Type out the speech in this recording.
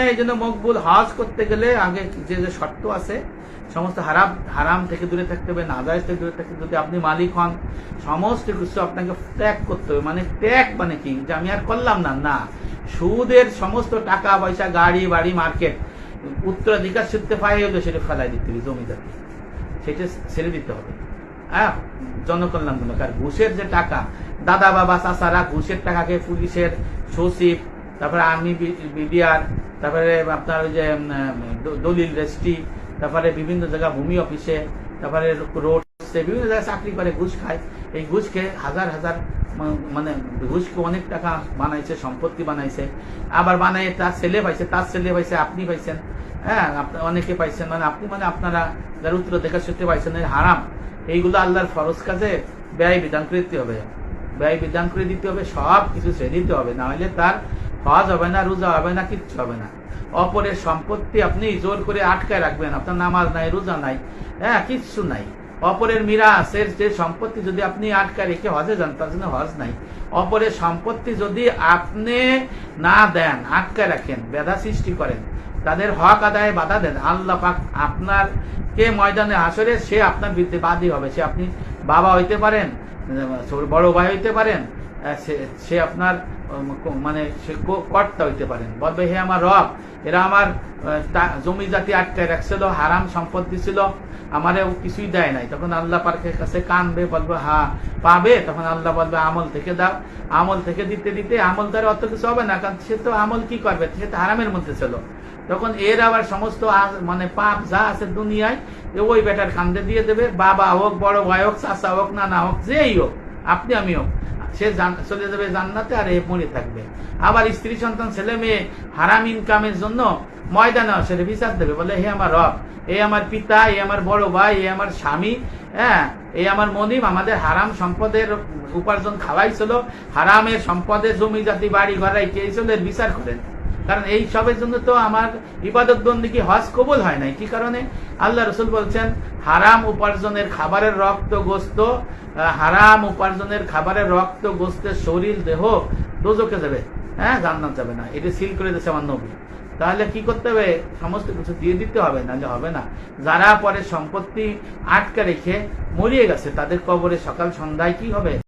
এই জন্য মকবুল হজ করতে গেলে আগে যে যে শর্ত আছে, সমস্ত হারাম হারাম থেকে দূরে থাকতে হবে নাজাইজ থেকে দূরে থাকতে যদি আপনি মালিক হন, সমস্ত কিছু আপনাকে ত্যাগ করতে হবে মানে ত্যাগ মানে কি? যে আমি আর করলাম না না। সুদের সমস্ত টাকা, পয়সা, গাড়ি, বাড়ি, মার্কেট উত্তরাধিকার সূত্রে পাই হলে সেটা ফেলাই দিতে হবে জমিদার সেটা ছেড়ে দিতে হবে। হ্যাঁ? জনকল্যাণমূলক। আর ঘুষের যে টাকা, দাদা, বাবা, চাচারা ঘুষের টাকাকে পুলিশের সচিব তারপরে আর্মি বিডিআর তারপরে আপনার ওই যে দলিল রেজিস্ট্রি তারপরে বিভিন্ন জায়গা ভূমি অফিসে তারপরে রোড বিভিন্ন জায়গায় চাকরি করে, ঘুষ খায়। এই ঘুষ খেয়ে হাজার হাজার মানে ঘুষকে অনেক টাকা বানাইছে, সম্পত্তি বানাইছে। আবার বানাই তার ছেলে পাইছে, তার ছেলে পাইছে, আপনি পাইছেন। হ্যাঁ অনেকে পাইছেন। মানে আপনি মানে আপনারা যারা উত্তর দেখা সূত্রে পাইছেন হারাম। এইগুলো আল্লাহর ফরজ কাজে ব্যয় বিধান করে দিতে হবে। ব্যয় বিধান করে দিতে হবে সব কিছু ছেড়ে দিতে হবে। না হলে তার হজ হবে না, রোজা হবে না, কিচ্ছু হবে না। অপরের সম্পত্তি আপনি জোর করে আটকায় রাখবেন, আপনার নামাজ নাই, রোজা নাই হ্যাঁ কিচ্ছু নাই। অপরের মিরাসের যে সম্পত্তি যদি আপনি আটকায় রেখে হজে যান, তার জন্য হজ নাই। অপরের সম্পত্তি যদি আপনি না দেন, আটকায় রাখেন ব্যধা সৃষ্টি করেন, তাদের হক আদায়ে বাধা দেন, আল্লাহ পাক আপনার কে ময়দানে আসরে সে আপনার বিরুদ্ধে বাদী হবে। সে আপনি বাবা হইতে পারেন, বড় ভাই হইতে পারেন সে- আপনার মানে সে কর্তা হইতে পারেন। বলবে, হে আমার রব, এরা আমার জমি জাতি আটকায় রাখছিল, হারাম সম্পত্তি ছিল আমারে কিছুই দেয় নাই। তখন আল্লাহ পার্কের কাছে কানবে, বলবে, হা, পাবে। তখন আল্লাহ বলবে, আমল থেকে দাও। আমল থেকে দিতে দিতে আমল তার অত কিছু হবে না, কারণ সে তো আমল কি করবে? সে তো হারামের মধ্যে ছিল। তখন এর আবার সমস্ত মানে পাপ যা আছে দুনিয়ায় ওই বেটার কান্দে দিয়ে দেবে। বাবা হোক, বড় ভাই হোক চাষা হোক, নানা হোক, যেই হোক, আপনি আমি হোক। সে চলে যাবে জান্নাতে আর এ মরে থাকবে। আবার স্ত্রী, সন্তান, ছেলে, মেয়ে, হারাম ইনকামের জন্য ময়দানে আসে বিচার দেবে, বলে, হে আমার রব, এ আমার পিতা, এ আমার বড় ভাই, এ আমার স্বামী হ্যাঁ এই আমার মনিম আমাদের হারাম সম্পদের উপার্জন খাওয়াইছিল হারামের সম্পদের জমি জাতি বাড়ি ঘরাই খেয়েছিল এর বিচার করেন। কারণ এই সবের জন্য তো আমার ইবাদত বন্দী হজ কবুল হয় নাই। কি কারণে? আল্লাহ রসুল বলছেন, হারাম উপার্জনের খাবারের রক্ত গোস্ত হারাম উপার্জনের খাবারের রক্ত গোস্তের শরীর দেহ দোজকে যাবে। হ্যাঁ জান্নাত যাবে না। এটা সিল করে দিয়েছে আমার নবী। তাহলে কি করতে হবে? সমস্ত কিছু দিয়ে দিতে হবে, নাহলে হবে না। যারা পরে সম্পত্তি আটকে রেখে মরিয়ে গেছে, তাদের কবরে সকাল সন্ধ্যায় কি হবে?